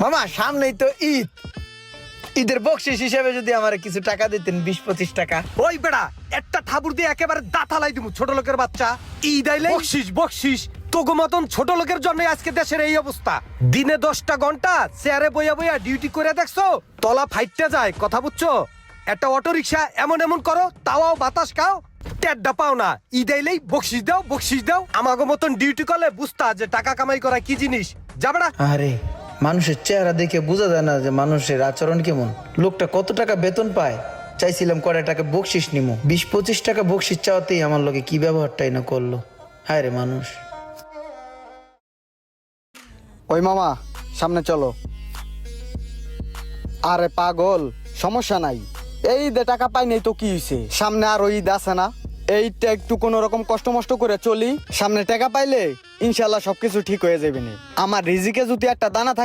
মামা সামনেই তো ঈদ। ঈদের বকশিস হিসেবে যদি আমার কিছু টাকা দিতেন বিশ পঁচিশ টাকা। ওই বেড়া একটা ঠাবুর দিয়ে একেবারে দাঁতালাই দিব ছোট লোকের বাচ্চা। ঈদ আইলে বকশিস বকশিস। তোগো মতন ছোট লোকের জন্য আজকে দেশের এই অবস্থা। দিনে দশটা ঘণ্টা চেয়ারে বইয়া বইয়া ডিউটি করে দেখছ তলা ফাইটটা যায় কথা বুঝছ? একটা অটো রিক্সা এমন এমন করো তাওয়াও বাতাস খাও টেড্ডা পাও না। ঈদ আইলেই বকশিস দাও বকশিস দাও। আমাগো মতন ডিউটি করলে বুঝতা যে টাকা কামাই করা কি জিনিস। যাবেড়া আরে মানুষের চেহারা দেখে বোঝা যায় না যে মানুষের আচরণ কেমন। লোকটা কত টাকা বেতন পায়? চাইছিলাম কড়াই টাকা বকশিস নিমো। বিশ পঁচিশ টাকা বকশিস চাওয়াতেই আমার লোকে কি ব্যবহারটাই না করল। হায় রে মানুষ। ওই মামা, সামনে চলো। আরে পাগল, সমস্যা নাই। এই ঈদে টাকা পাই নাই তো কি হয়েছে সামনে আরও ঈদ আছে না। এইটা একটু কোনো রকম কষ্ট মষ্ট করে চলি। সামনে টাকা পাইলে ইনশাল্লাহ সবকিছু ঠিক হয়ে যাবে আমার রিজিকে যদি একটা দানা থাকে